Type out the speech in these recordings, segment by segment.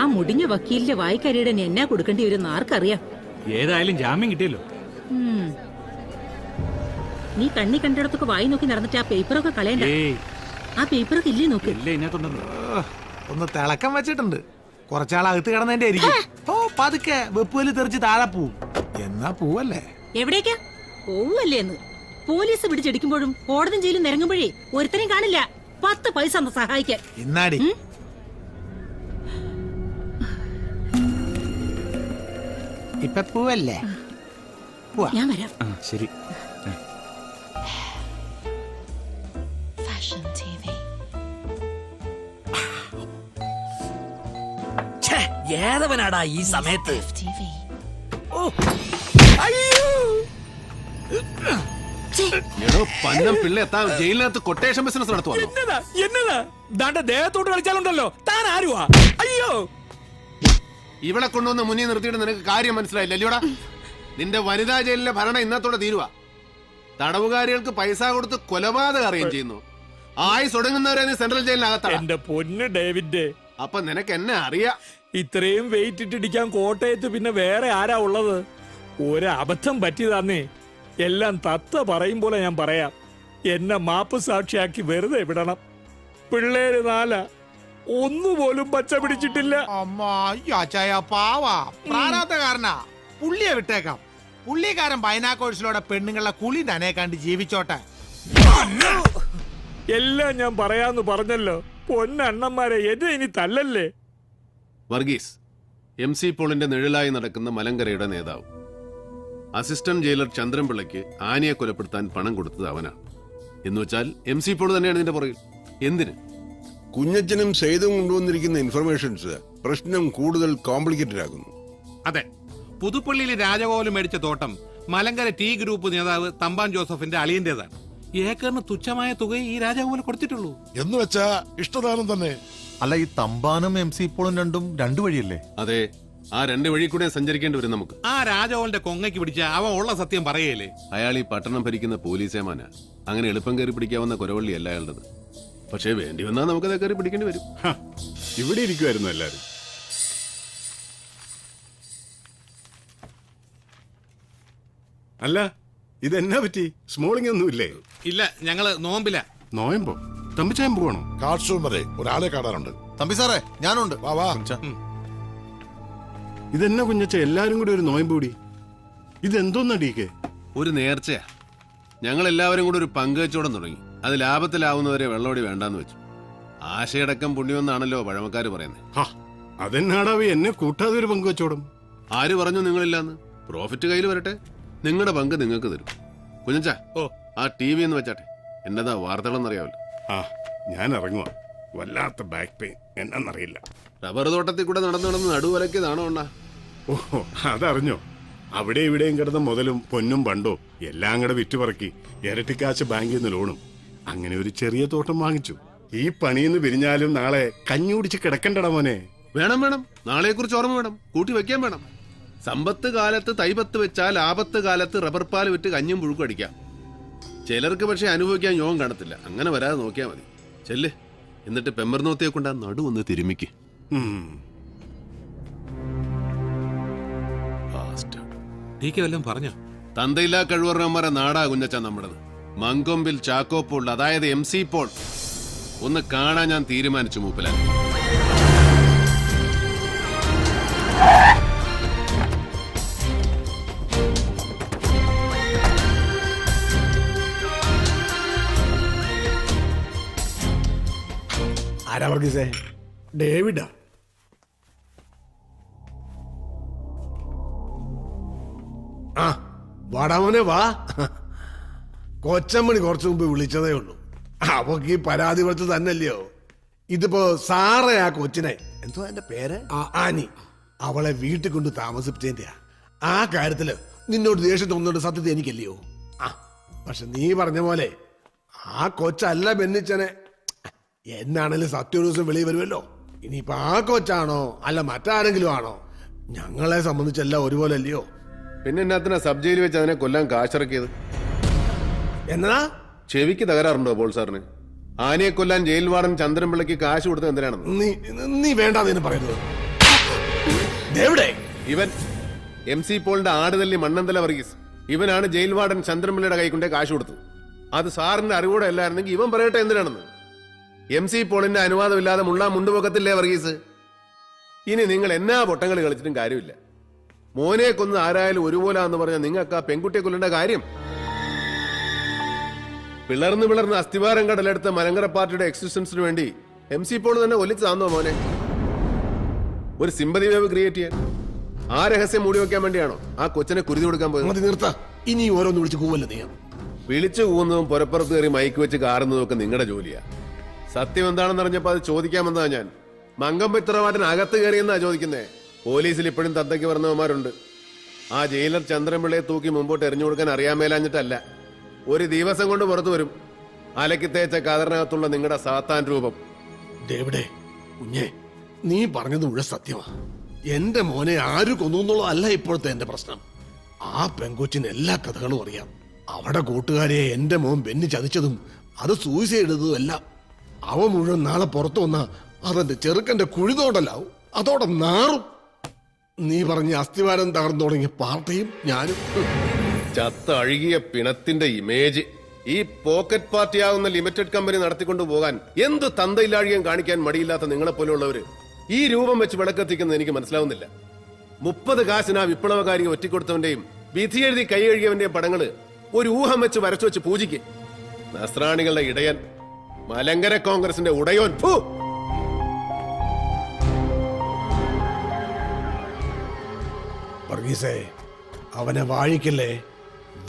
ആ മുടിഞ്ഞ വക്കീലിന്റെ വായിക്കരിയുടെ എന്നാ കൊടുക്കേണ്ടി വരും ആർക്കറിയാം? ഏതായാലും ജാമ്യം കിട്ടിയല്ലോ. നീ കണ്ണി കണ്ടിടത്തൊക്കെ വായി നോക്കി നടന്നിട്ട് ആ പേപ്പറൊക്കെ കളയണ്ട. ആ പേപ്പറൊക്കെ ഇല്ലേ നോക്ക്. ഒന്ന് തിളക്കം വെച്ചിട്ടുണ്ട്. കുറച്ചാളകത്ത് കിടന്നതിന്റെ ആയിരിക്കും ഓ പതുക്കെ വെപ്പുവൽ തെറിച്ച് താഴെ പോവും. എന്നാ പൂവല്ലേ? എവിടേക്കാ? പോവല്ലേ എന്ന് പോലീസ് പിടിച്ചെടുക്കുമ്പോഴും കോടതി ജയിലും നിരങ്ങുമ്പോഴേ ഒരുത്തരെയും കാണില്ല. പത്ത് പൈസ സഹായിക്കാൻ. ഇന്നാടി. ഇപ്പൊ പൂവല്ലേ? ഞാൻ വരാം. ആ ശരി. Fashion TV. ഏതവനാടാ ഈ സമയത്ത്? FTV. എടോ പന്നം പിള്ള എത്താൻ ജയിലിനകത്ത് കൊട്ടേഷൻ ബിസിനസ് നടത്തുവാണോ എന്നതാ എന്നതാ? ദാണ്ട ദേഹത്തോട്ട് കളിച്ചാലുണ്ടല്ലോ. താൻ ആരുവാ? അയ്യോ. ഇവിടെ കൊണ്ടുവന്ന് മുന്നിൽ നിർത്തിയിട്ട് നിനക്ക് കാര്യം മനസ്സിലായില്ല അല്ലയോടാ? നിന്റെ വനിതാ ജയിലിലെ ഭരണം ഇന്നത്തോടെ തീരുവ. തടവുകാരികൾക്ക് പൈസ കൊടുത്ത് കൊലപാതകം അറിയുകയും ചെയ്യുന്നു. ആയി തുടങ്ങുന്നവരെ നീ സെൻട്രൽ ജയിലിനകത്താണ് എന്റെ പൊന്ന് ഡേവിഡ്. അപ്പൊ നിനക്ക് എന്നെ അറിയാം? ഇത്രയും വെയിറ്റ് ഇട്ടിടിക്കാൻ കോട്ടയത്ത് പിന്നെ വേറെ ആരാ ഉള്ളത്? ഒരബദ്ധം പറ്റിയതാന്നേ. എല്ലാം തത്ത പറയും പോലെ ഞാൻ പറയാം. എന്നെ മാപ്പ് സാക്ഷിയാക്കി വെറുതെ വിടണം. പിള്ളേര് നാല. ഒന്നുപോലും പച്ച പിടിച്ചിട്ടില്ല. അമ്മ അയ്യോ അച്ചായ പാവാ. പ്രാരാബ്ധകാരനാ പുള്ളിയെ വിട്ടേക്കാം. പുള്ളിക്കാരൻ ബൈനാക്കോഴ്സിലൂടെ പെണ്ണുങ്ങളുടെ കുളി തന്നെ കണ്ട് ജീവിച്ചോട്ടെ. എല്ലാം ഞാൻ പറയാന്ന് പറഞ്ഞല്ലോ. പൊന്നണ്ണന്മാരെ എന്നെ ഇനി തല്ലല്ലേ? വർഗീസ് എം സി പോളിന്റെ നിഴലായി നടക്കുന്ന മലങ്കരയുടെ നേതാവ്. അസിസ്റ്റന്റ് ജയിലർ ചന്ദ്രൻപിള്ളയ്ക്ക് ആനയെ കൊലപ്പെടുത്താൻ പണം കൊടുത്തത് അവനാണ്. എന്നുവെച്ചാൽ എം സി പോൾ തന്നെയാണ് ഇതിന്റെ പുറകിൽ. എന്തിന്? കുഞ്ഞച്ചനും സെയ്തും കൊണ്ടുവന്നിരിക്കുന്ന ഇൻഫർമേഷൻസ് പ്രശ്നം കൂടുതൽ കോംപ്ലിക്കേറ്റഡ് ആകുന്നു. അതെ. പുതുപ്പള്ളിയിൽ രാജകോലം മേടിച്ച തോട്ടം മലങ്കര ടീ ഗ്രൂപ്പ് നേതാവ് തമ്പാൻ ജോസഫിന്റെ അളിയന്റേതാണ്. ഏക്കറിന് തുച്ഛമായ തുക ഈ രാജകോലം കൊടുത്തിട്ടുള്ളൂ. എന്ന് വെച്ചാ ഇഷ്ടദാനം തന്നെ. അല്ല ഈ തമ്പാനും എം സി പോളും രണ്ടും രണ്ടു വഴിയല്ലേ? അതെ ആ രണ്ട് വഴി കൂടെ സഞ്ചരിക്കേണ്ടി വരും നമുക്ക്. ആ രാജകോലിന്റെ കൊങ്ങയ്ക്ക് പിടിച്ച അവ ഉള്ള സത്യം പറയല്ലേ? അയാൾ ഈ പട്ടണം ഭരിക്കുന്ന പോലീസേമാന. അങ്ങനെ എളുപ്പം കയറി പിടിക്കാവുന്ന കുരവള്ളി അല്ല അയാളുടേത്. പക്ഷേ വേണ്ടി വന്നാൽ നമുക്കത് കയറി പിടിക്കേണ്ടി വരും. ഹ, ഇവിടെ ഇരിക്കുമായിരുന്നു എല്ലാരും. അല്ല ഇതെന്നാ പറ്റി? സ്മോളിംഗ് ഒന്നുമില്ലേ ഇല്ല? ഞങ്ങൾ നോമ്പില്ല നോയമ്പോ? തമ്പിച്ചായം പോവാണോ? കാർഷൂൺ വരെ ഒരാളെ കാണാറുണ്ട് തമ്പി സാറേ ഞാനുണ്ട്. വാ വാ. ഇതെന്നാ കുഞ്ഞച്ച? എല്ലാരും കൂടി ഒരു നോയമ്പ് കൂടി. ഇതെന്തോന്നാ ഡീക്കെ ഒരു നേർച്ചയാ. ഞങ്ങൾ എല്ലാവരും കൂടെ ഒരു പങ്കുവെച്ചോടം തുടങ്ങി. അത് ലാഭത്തിലാവുന്നവരെ വെള്ളോടി വേണ്ടാന്ന് വെച്ചു. ആശയടക്കം പുണ്യമെന്നാണല്ലോ പഴമക്കാർ പറയുന്നത് അതെന്നാടാവി എന്നെ കൂട്ടാതെ ഒരു പങ്ക് വെച്ചോടും. ആര് പറഞ്ഞു നിങ്ങളില്ലാന്ന്? പ്രോഫിറ്റ് കയ്യിൽ വരട്ടെ. നിങ്ങളുടെ പങ്ക് നിങ്ങൾക്ക് തരും. കുഞ്ഞച്ചാ ഓ. ആ ടി വി എന്ന് വെച്ചാട്ടെ. എന്നതാ വാർത്തകളെന്നറിയാവല്ലോ. ആ ഞാൻ ഇറങ്ങുവാ. വല്ലാത്ത ബാക്ക് പെയിൻ എന്നാന്നറിയില്ല. റബ്ബർ തോട്ടത്തിൽ കൂടെ നടന്നു നടന്ന് നടുവലക്കിയതാണോ അണ്ണാ? ഓ അതറിഞ്ഞോ? അവിടെ ഇവിടെയും കിടന്ന മുതലും പൊന്നും പണ്ടോ എല്ലാം കൂടെ വിറ്റുപറക്കി ഇരട്ടിക്കാശ് ബാങ്കിൽ നിന്ന് ലോണും. അങ്ങനെ ഒരു ചെറിയ തോട്ടം വാങ്ങിച്ചു. ഈ പണിയെന്ന് പിരിഞ്ഞാലും നാളെ കഞ്ഞി കുടിച്ച് കിടക്കണ്ടടാ മോനെ. വേണം വേണം. നാളെ കുറിച്ച് ഓർമ്മ വേണം. കൂട്ടി വെക്കാൻ വേണം. സമ്പത്ത് കാലത്ത് തൈപത്ത് വെച്ചാൽ ആപത്ത് കാലത്ത് റബ്ബർ പാൽ വിറ്റ് കഞ്ഞും പുഴുക്കും അടിക്കാം. ചിലർക്ക് പക്ഷെ അനുഭവിക്കാൻ യോഗം കാണത്തില്ല. അങ്ങനെ വരാതെ നോക്കിയാൽ മതി. ചെല്ല്. എന്നിട്ട് പെമ്പർനോത്തയെ കൊണ്ട് ആ നടു ഒന്ന് തിരുമിക്ക്. ഉം. ടി കെ വല്ലതും പറഞ്ഞോ? തന്തയില്ലാ കഴിവറന്മാരെ നാടാ കുഞ്ഞച്ചാ നമ്മുടേത്. മങ്കൊമ്പിൽ ചാക്കോ പോൾ അതായത് എം സി പോൾ. ഒന്ന് കാണാൻ ഞാൻ തീരുമാനിച്ചു മൂപ്പില. ആരാ ആ വാടാമോനെ വാ. കൊച്ചമ്മണി കുറച്ചു മുമ്പ് വിളിച്ചതേ ഉള്ളൂ. അവക്ക് ഈ പരാതി കൊടുത്ത് തന്നല്ലയോ ഇതിപ്പോ സാറേ ആ കൊച്ചിനെ. എന്തോ എന്റെ പേര്? ആ ആനി. അവളെ വീട്ടിൽ കൊണ്ട് താമസിപ്പിച്ചതിന്റെയാ. ആ കാര്യത്തിൽ നിന്നോട് ദേഷ്യം തോന്നുന്നുണ്ട് സത്യത്തെ എനിക്കല്ലയോ? ആ പക്ഷെ നീ പറഞ്ഞ പോലെ ആ കൊച്ചല്ല ബെന്നിച്ചനെ. എന്നാണേലും സത്യ ഒരു ദിവസം വെളിയിൽ വരുമല്ലോ. ഇനിയിപ്പൊ ആ കൊച്ചാണോ അല്ല മറ്റാരെങ്കിലും ആണോ? ഞങ്ങളെ സംബന്ധിച്ചെല്ലാം ഒരുപോലെ അല്ലയോ പിന്നെ എന്നാത്തിനാ സബ് ജയിലിൽ വെച്ച് അതിനെ കൊല്ലാൻ കാശിറക്കിയത്? എന്നതാ? ചെവിക്ക് തകരാറുണ്ടോ പോൾ സാറിന്? ആനയെ കൊല്ലാൻ ജയിൽ വാർഡൻ ചന്ദ്രൻപിള്ളയ്ക്ക് കാശ് കൊടുത്തത് എന്തിനാണെന്ന്? നീ നീ വേണ്ടാന്ന് പറയുന്നത് എവിടെ? ഇവൻ എം സി പോളിന്റെ ആടുതല്ലി മണ്ണന്തല വർഗീസ്. ഇവനാണ് ജയിൽ വാർഡൻ ചന്ദ്രൻപിള്ളയുടെ കൈക്കൊണ്ടേ കൊണ്ടേ കാശ് കൊടുത്തത്. അത് സാറിന്റെ അറിവോടെ അല്ലായിരുന്നെങ്കിൽ ഇവൻ പറയട്ടെ എന്തിനാണെന്ന്? എം സി പോളിന്റെ അനുവാദമില്ലാതെ മുള്ളാ മുണ്ടുപൊക്കത്തില്ലേ വർഗീസ്? ഇനി നിങ്ങൾ എന്നാ പൊട്ടങ്ങൾ കളിച്ചിട്ടും കാര്യമില്ല. മോനെ കൊന്ന് ആരായാലും ഒരുപോലെ എന്ന് പറഞ്ഞാൽ നിങ്ങൾക്ക് ആ പെൺകുട്ടിയെ കൊല്ലേണ്ട കാര്യം? പിളർന്ന് പിളർന്ന് അസ്ഥിവാരം കടലെടുത്ത മലങ്കര പാർട്ടിയുടെ എക്സിസ്റ്റൻസിന് വേണ്ടി എം സി പോൾ തന്നെ ഒലിച്ചാന്നോ മോനെ? ഒരു സിമ്പതി വേവ് ക്രിയേറ്റ് ചെയ്യാൻ. ആ രഹസ്യം മൂടി വെക്കാൻ വേണ്ടിയാണോ ആ കൊച്ചിനെ കുരുതി കൊടുക്കാൻ പോയത്? നിർത്ത. ഇനി ഓരോന്ന് വിളിച്ച് കൂവല്ല നീ? വിളിച്ചു പോകുന്നതും പുറപ്പുറത്ത് കയറി മയക്ക് വെച്ച് കാറുന്നതും ഒക്കെ നിങ്ങളുടെ ജോലിയാ. സത്യം എന്താണെന്ന് അറിഞ്ഞപ്പോ അത് ചോദിക്കാമെന്നാ ഞാൻ. മങ്കം പിത്രവാട്ടൻ അകത്ത് കയറിയെന്നാ ചോദിക്കുന്നേ. പോലീസിൽ ഇപ്പോഴും തത്തയ്ക്ക് പറഞ്ഞവന്മാരുണ്ട്. ആ ജയിലർ ചന്ദ്രൻപിള്ളയെ തൂക്കി മുമ്പോട്ട് എറിഞ്ഞു കൊടുക്കാൻ അറിയാൻ മേലാഞ്ഞിട്ടല്ല. ഒരു ദിവസം കൊണ്ട് പുറത്തു വരും. അലക്കി തേച്ച കതറിനകത്തുള്ള നിങ്ങളുടെ സാത്താൻ രൂപം. ദേവിടെ കുഞ്ഞെ നീ പറഞ്ഞത് മുഴുവൻ സത്യമാ. എന്റെ മോനെ ആര് കൊന്നു എന്നുള്ളതല്ല ഇപ്പോഴത്തെ എന്റെ പ്രശ്നം. ആ പെങ്കൊച്ചിന് എല്ലാ കഥകളും അറിയാം. അവിടെ കൂട്ടുകാരെ എന്റെ മോൻ ബെന്നി ചതിച്ചതും അത് സൂയിസൈഡ് ചെയ്തതും എല്ലാം. അവ മുഴുവൻ നാളെ പുറത്തു വന്ന അതെന്റെ ചെറുക്കന്റെ കുഴിതോടലാവും അതോടെ നാറും. നീ പറഞ്ഞ അസ്ഥിവാരം തകർന്നു തുടങ്ങിയ പാർട്ടിയും ഞാനും. ചത്ത അഴുകിയ പിണത്തിന്റെ ഇമേജ് ഈ പോക്കറ്റ് പാർട്ടിയാകുന്ന ലിമിറ്റഡ് കമ്പനി നടത്തിക്കൊണ്ടു പോകാൻ എന്ത് തന്തയില്ലാഴികം കാണിക്കാൻ മടിയില്ലാത്ത നിങ്ങളെ പോലെയുള്ളവര് ഈ രൂപം വെച്ച് വിളക്കെത്തിക്കുന്നത് എനിക്ക് മനസ്സിലാവുന്നില്ല. മുപ്പത് കാശിന് ആ വിപ്ലവകാരിയെ ഒറ്റിക്കൊടുത്തവന്റെയും വിധി എഴുതി കൈ കഴുകിയവന്റെയും പടങ്ങൾ ഒരു ഊഹം വെച്ച് വരച്ചു വെച്ച് പൂജിക്ക്. നസ്രാണികളുടെ ഇടയൻ മലങ്കര കോൺഗ്രസിന്റെ ഉടയോൻ. ഫു! വർഗീസേ അവനെ വാഴിക്കല്ലേ?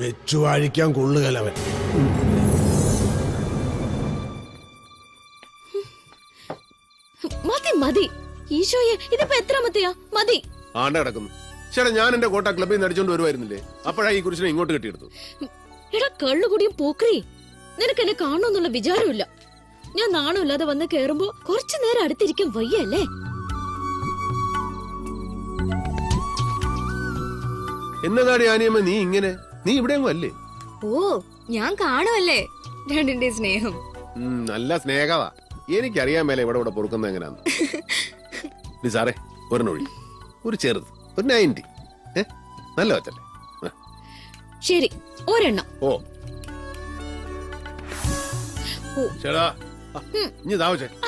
വെച്ചു വാഴിക്കാൻ കൊള്ളുകലവൻ അവൻ. മതി മതി. ഈശോയെ ഇതിപ്പോ എത്രാമത്തെയാ മതി. ആണ്ട കിടക്കുന്നു. ചേട്ടാ ഞാൻ എന്റെ കോട്ട ക്ലബിൽ നിന്ന് അടിച്ചോണ്ട് വരുമായിരുന്നില്ലേ അപ്പോഴാ ഈ കുരിശിനെ ഇങ്ങോട്ട് കെട്ടിയെടുത്തു എടാ കള്ളുകൂടിയും പോക്രി. നിനക്ക് എന്നെ കാണുമെന്നുള്ള വിചാരമില്ല ഞാൻ നാണമില്ലാതെ വന്ന് കേറുമ്പോ കുറച്ചു നേരം അടുത്തിരിക്കാൻ വയ്യല്ലേ? എന്നതാടി ആനിയമ്മ നീ ഇങ്ങനെ? നീ ഇവിടെ അല്ലേ ഓ ഞാൻ കാണുമല്ലേ രണ്ടിന്റെ സ്നേഹം. നല്ല സ്നേഹവാ. എനിക്കറിയാൻ മേലെ ഇവിടെ ഇവിടെ പൊറുക്കുന്നത് എങ്ങനെയാന്ന്. സാറേ സാറേ ഒരെണ്ണൊഴി ഒരു ചെറുത് ഒരു നയന്റി. നല്ല വച്ചല്ലേ ശരി ഒരെണ്ണം. ഓ.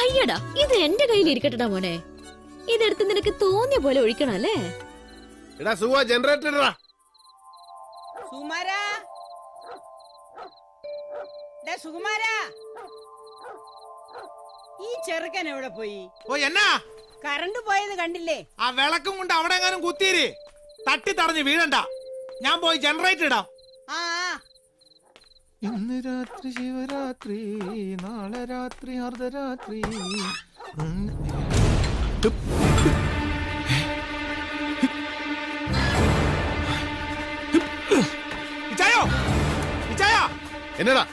അയ്യടാ ഇത് എന്റെ കയ്യിൽ ഇരിക്കട്ടടാ മോനെ. ഇതെടുത്ത് നിനക്ക് തോന്നിയ പോലെ ഒഴിക്കണം അല്ലേ ജനറേറ്റർ സുകുമാരാ? സുകുമാരാ. ഈ ചെറുക്കൻ എവിടെ പോയി? ഓ എന്നാ? കറണ്ട് പോയത് കണ്ടില്ലേ? ആ വിളക്കും കൊണ്ട് അവിടെ എങ്ങാനും കുത്തിയിര്. തട്ടി തടഞ്ഞ് വീഴണ്ട. ഞാൻ പോയി ജനറേറ്റർ ഇടാം. ആ ആ. ഇന്ന് രാത്രി ശിവരാത്രി നാളെ രാത്രി അർദ്ധരാത്രി. ഇച്ചായോ എന്നടാ?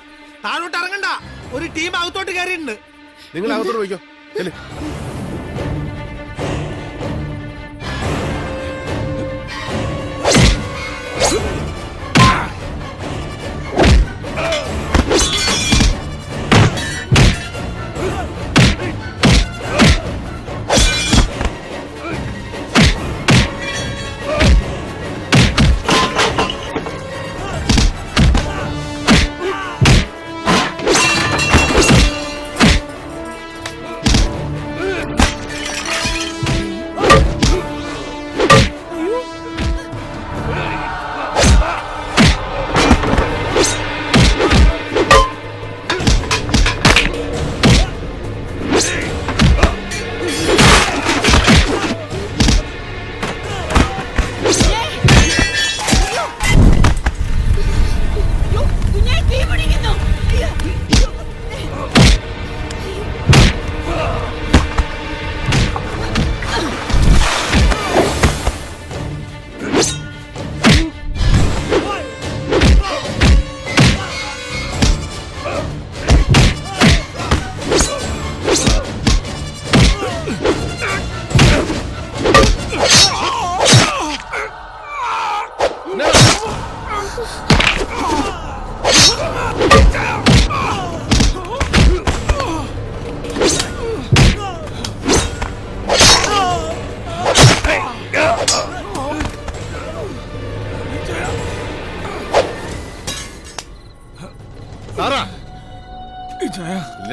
താഴോട്ട് ഇറങ്ങണ്ട. ഒരു ടീം അകത്തോട്ട് കയറിയിട്ടുണ്ട്. നിങ്ങൾ അകത്തോട്ട് പോയിക്കോ.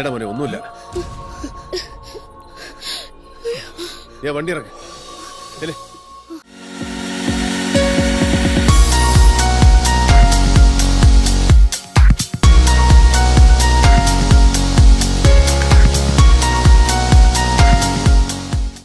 ചെല്ല്. മോനെ ഒന്നുമില്ല. ഏ വണ്ടി ഇറങ്ങ